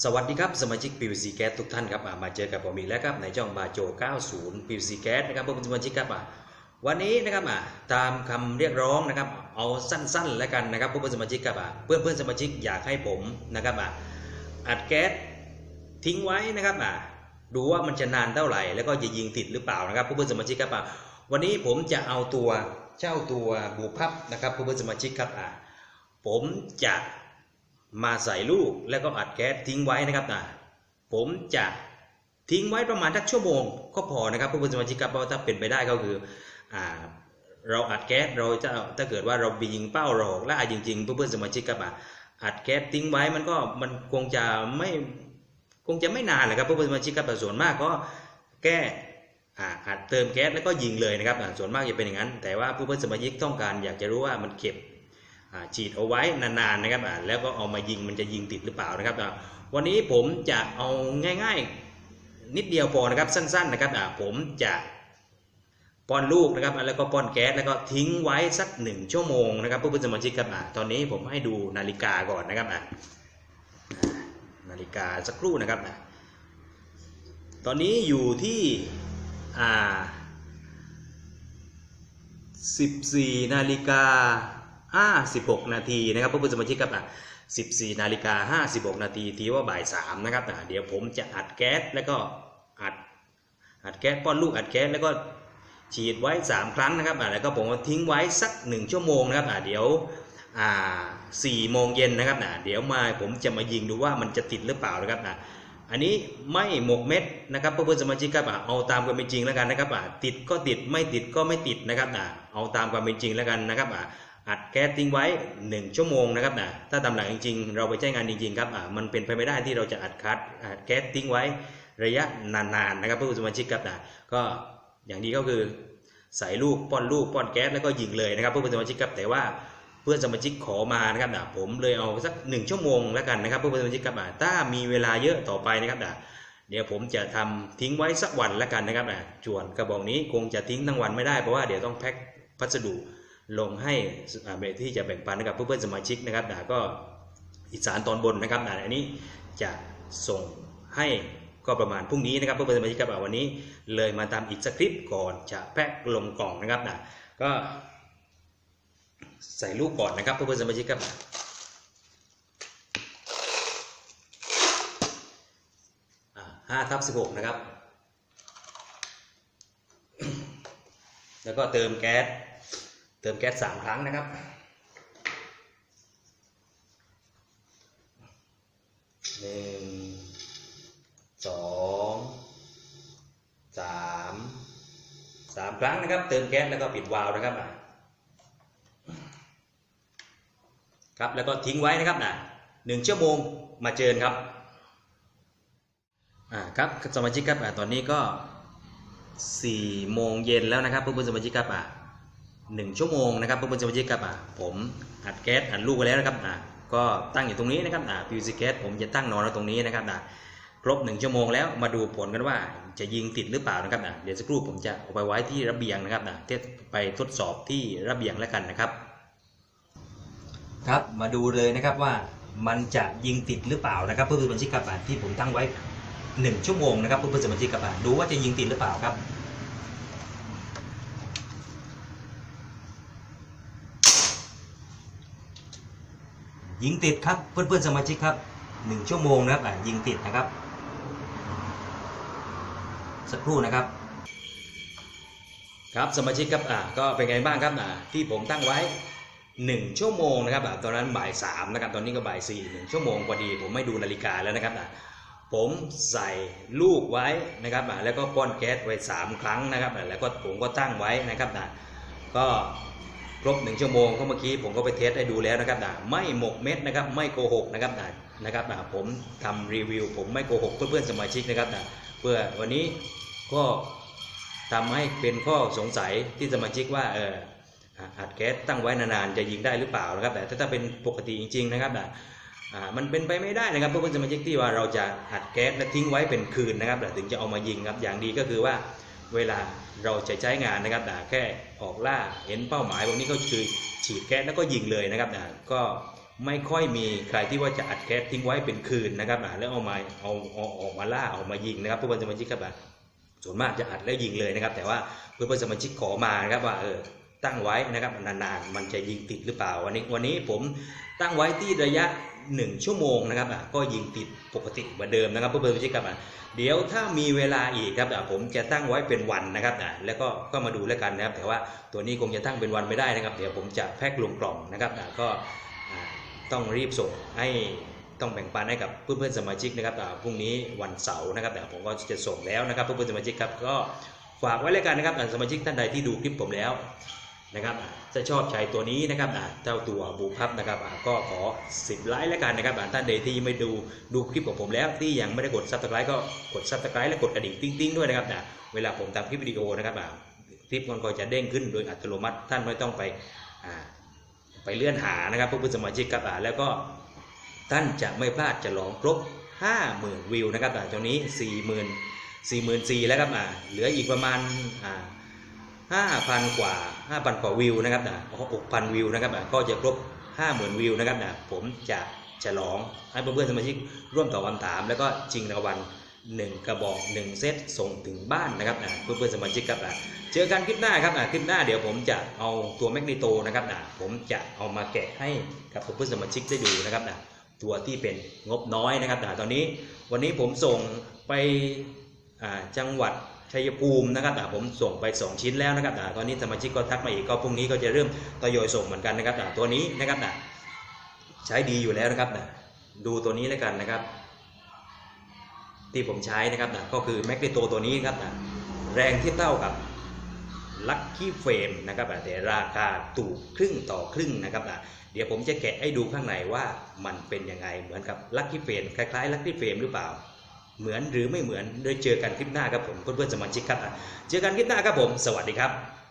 สวัสดีครับสมาชิก PVC Gas ทุกท่านครับมาเจอกับผมอีกแล้วครับในช่องบาโจ 90 PVC Gas นะครับผมเป็นสมาชิกครับวันนี้นะครับตามคำเรียกร้องนะครับเอาสั้นๆแล้วกันนะครับเพื่อนสมาชิกครับเพื่อนเพื่อนๆสมาชิกอยากให้ผมนะครับอัดแก๊สทิ้งไว้นะครับดูว่ามันจะนานเท่าไหร่แล้วก็จะยิงติดหรือเปล่านะครับเพื่อนสมาชิกครับวันนี้ผมจะเอาตัวเจ้าตัวบูพับนะครับเพื่อนสมาชิกครับผมจะ มาใส่ลูกแล้วก็อัดแก๊สทิ้งไว้นะครับนะผมจะทิ้งไว้ประมาณสักชั่วโมง ก็พอนะครับเพื่อนสมาชิกครับเพราะว่าถ้าเป็นไปได้ก็คืออ่าเราอัดแก๊สเราจะถ้าเกิดว่าเราไปยิงเป้าเราออกล่าจริงๆเพื่อนๆสมาชิกครับอะอัดแก๊สทิ้งไว้มันก็มันคงจะไม่คงจะไม่นานเลยครับเพื่อนสมาชิกครับส่วนมากก็แก้อัดเติมแก๊สแล้วก็ยิงเลยนะครับส่วนมากจะเป็นอย่างนั้น แต่ว่าเพื่อนสมาชิกต้องการอยากจะรู้ว่ามันเก็บ ฉีดเอาไว้นานๆนะครับแล้วก็เอามายิงมันจะยิงติดหรือเปล่านะครับ วันนี้ผมจะเอาง่ายๆนิดเดียวพอนะครับสั้นๆนะครับผมจะป้อนลูกนะครับแล้วก็ป้อนแก๊สแล้วก็ทิ้งไว้สักหนึ่งชั่วโมงนะครับเพื่อนสมาชิกครับตอนนี้ผมให้ดูนาฬิกาก่อนนะครับนาฬิกาสักครู่นะครับตอนนี้อยู่ที่อ่า14นาฬิกา 56 นาทีนะครับเพื่อนๆสมาชิกครับอะ14 นาฬิกา 56 นาทีทีว่าบ่าย3นะครับอะเดี๋ยวผมจะอัดแก๊สแล้วก็อัดอัดแก๊สป้อนลูกอัดแก๊สแล้วก็ฉีดไว้ 3 ครั้งนะครับอะแล้วก็ผมทิ้งไว้สัก 1 ชั่วโมงนะครับอะเดี๋ยวอ่า4โมงเย็นนะครับนะเดี๋ยวมาผมจะมายิงดูว่ามันจะติดหรือเปล่านะครับนะอันนี้ไม่หมกเม็ดนะครับเพื่อนๆสมาชิกครับอะเอาตามความเป็นจริงแล้วกันนะครับอะติดก็ติดไม่ติดก็ไม่ติดนะครับนะเอาตามความเป็นจริงแล้วกันนะครับ อัดแก๊สทิ้งไว้ 1 ชั่วโมงนะครับนะถ้าตามหลักจริงๆ เราไปใช้งานจริงๆครับมันเป็นไปไม่ได้ที่เราจะอัดคัดอัดแก๊สทิ้งไว้ระยะนานๆนะครับเพื่อนสมาชิกครับนะก็อย่างดีก็คือใส่ลูกป้อนลูกป้อนแก๊สแล้วก็ยิงเลยนะครับเพื่อนสมาชิกครับแต่ว่าเพื่อนสมาชิกขอมานะครับนะผมเลยเอาสักหนึ่งชั่วโมงแล้วกันนะครับเพื่อนสมาชิกครับอะถ้ามีเวลาเยอะต่อไปนะครับนะเดี๋ยวผมจะทำทิ้งไว้สักวันแล้วกันนะครับนะส่วนกระบอกนี้คงจะทิ้งทั้งวันไม่ได้เพราะว่าเดี๋ยวต้องแพ็คพัสดุ ลงให้อ่าที่จะแบ่งปันให้กับเพื่อนๆสมาชิกนะครับนะก็อีสานตอนบนนะครับนะอันนี้จะส่งให้ก็ประมาณพรุ่งนี้นะครับเพื่อนๆสมาชิกครับอ่วันนี้เลยมาตามอีกสคริปต์ก่อนจะแพ็คลงกล่องนะครับนะก็ใส่ลูกก่อนนะครับเพื่อนๆสมาชิกครับห้าทับสิบหกนะครับ แล้วก็เติมแก๊ส เติมแก๊สสามครั้งนะครับ หนึ่ง สอง สาม สามครั้งนะครับ เติมแก๊สแล้วก็ปิดวาล์วนะครับ ครับ แล้วก็ทิ้งไว้นะครับนะหนึ่งชั่วโมงมาเจอครับ อ่าครับสมาชิกครับตอนนี้ก็สี่โมงเย็นแล้วนะครับเพื่อนสมาชิกครับอะ 1 ชั่วโมงนะครับเพื่อนๆสมาชิกครับอะผมอัดแก๊สอัดลูกไปแล้วนะครับอะก็ตั้งอยู่ตรงนี้นะครับอะฟิวส์แก๊สผมจะตั้งนอนไว้ตรงนี้นะครับอะครบ 1 ชั่วโมงแล้วมาดูผลกันว่าจะยิงติดหรือเปล่านะครับอะเดี๋ยวสักครู่ผมจะเอาไปไว้ที่ระเบียงนะครับอะเทสไปทดสอบที่ระเบียงแล้วกันนะครับ ครับมาดูเลยนะครับว่ามันจะยิงติดหรือเปล่านะครับเพื่อนๆสมาชิกกับที่ผมตั้งไว้ 1 ชั่วโมงนะครับเพื่อนๆสมาชิกกับดูว่าจะยิงติดหรือเปล่าครับ ยิงติดครับเพื่อนๆสมาชิกครับหนึ่งชั่วโมงนะครับยิงติดนะครับ สักครู่นะครับ ครับสมาชิกครับอะก็เป็นไงบ้างครับอะที่ผมตั้งไว้หนึ่งชั่วโมงนะครับอะตอนนั้นบ่ายสามนะครับตอนนี้ก็บ่ายสี่หนึ่งชั่วโมงพอดี ผมไม่ดูนาฬิกาแล้วนะครับอะผมใส่ลูกไว้นะครับอะแล้วก็ป้อนแก๊สไว้สามครั้งนะครับอะแล้วก็ผมก็ตั้งไว้นะครับอะก็ ครบหนึ่งชั่วโมงก็เมื่อกี้ผมก็ไปเทสให้ดูแล้วนะครับนะไม่หมกเม็ดนะครับไม่โกหกนะครับนะนะครับนะผมทำรีวิว ผมไม่โกหกเพื่อนๆสมาชิกนะครับนะเพื่อวันนี้ก็ทำให้เป็นข้อสงสัยที่สมาชิกว่าเอออัดแก๊สตั้งไว้นานๆจะยิงได้หรือเปล่านะครับแต่ถ้าเป็นปกติจริง ๆ นะครับนะมันเป็นไปไม่ได้นะครับเพื่อนๆสมาชิกที่ว่าเราจะอัดแก๊สและทิ้งไว้เป็นคืนนะครับถึงจะเอามายิงครับอย่างดีก็คือว่า เวลาเราจะใช้งานนะครับนะแค่ออกล่าเห็นเป้าหมายพวกนี้ก็คือฉีดแก๊สแล้วก็ยิงเลยนะครับนะก็ไม่ค่อยมีใครที่ว่าจะอัดแก๊สทิ้งไว้เป็นคืนนะครับอ่าแล้วเอามาเอาเอาออกมาล่าออกมายิงนะครับเพื่อนสมาชิกครับอะส่วนมากจะอัดแล้วยิงเลยนะครับ แต่ว่าเพื่อนๆสมาชิกขอมานะครับว่าเออ ตั้งไว้นะครับนานๆมันจะยิงติดหรือเปล่าวันนี้วันนี้ผมตั้งไว้ที่ระยะ 1 ชั่วโมงนะครับอะก็ยิงติดปกติเหมือนเดิมนะครับเพื่อนๆสมาชิกครับเดี๋ยวถ้ามีเวลาอีกครับอะผมจะตั้งไว้เป็นวันนะครับอะแล้วก็ก็มาดูแล้วกันนะครับ แต่ว่าตัวนี้คงจะตั้งเป็นวันไม่ได้นะครับ เดี๋ยวผมจะแพ็คลงกล่องนะครับอะก็ต้องรีบส่งให้ต้องแบ่งปันให้กับเพื่อนๆสมาชิกนะครับอ่าพรุ่งนี้วันเสาร์นะครับผมก็จะส่งแล้วนะครับเพื่อนๆสมาชิกครับก็ฝากไว้แล้วกันนะครับสมาชิกท่านใดที่ดูคลิปผมแล้ว นะครับอ่าจะชอบใช้ตัวนี้นะครับเจ้าตัวบูพับนะครับก็ขอ 10 ไลค์แล้วกันนะครับท่านใดที่ไม่ดูดูคลิปของผมแล้วที่ยังไม่ได้กดซับสไครต์ก็กดซับสไครต์และกดกระดิ่งติ๊งๆด้วยนะครับเวลาผมทำคลิปวิดีโอนะครับคลิปมันก็จะเด้งขึ้นโดยอัตโนมัติท่านไม่ต้องไปไปเลื่อนหานะครับเพื่อนสมาชิกครับแล้วก็ท่านจะไม่พลาดจะลองครบ 50,000 วิวนะครับอ่าตรงนี้ 40,000 44,000แล้วครับเหลืออีกประมาณ 5,000 กว่า 5,000 กว่าวิวนะครับอ่า6,000วิวนะครับอ่าก็จะครบ 50,000 วิวนะครับอ่าผมจะฉลองให้เพื่อนๆสมาชิกร่วมตอบคำถาม แล้วก็ชิงรางวัล1 กระบอก 1 เซตส่งถึงบ้านนะครับอ่าเพื่อนๆสมาชิกครับอ่าเจอกันคลิปหน้าครับอะคลิปหน้าเดี๋ยวผมจะเอาตัวแมกนีโตนะครับอะผมจะเอามาแกะให้กับเพื่อนๆสมาชิกได้ดูนะครับอะตัวที่เป็นงบน้อยนะครับอะตอนนี้วันนี้ผมส่งไปจังหวัด ชัยภูมินะครับอ่ผมส่งไป 2 ชิ้นแล้วนะครับอ่ตอนนี้สมาชิกก็ทักมาอีกก็พรุ่งนี้ก็จะเริ่มทยอยส่งเหมือนกันนะครับอ่ตัวนี้นะครับอ่ใช้ดีอยู่แล้วนะครับอ่ดูตัวนี้แล้วกันนะครับ ที่ผมใช้นะครับอ่ก็คือแมกนีโตตัวนี้ครับอ่แรงที่เท่ากับลัคกี้เฟรมนะครับแต่ราคาถูกครึ่งต่อครึ่งนะครับอ่เดี๋ยวผมจะแกะให้ดูข้างในว่ามันเป็นยังไงเหมือนกับลัคกี้เฟรมคล้ายๆลัคกี้เฟรมหรือเปล่า เหมือนหรือไม่เหมือนโดยเจอกันคลิปหน้าครับผมเพื่อนๆสมาชิกครับอะเจอกันคลิปหน้าครับผม สวัสดีครับ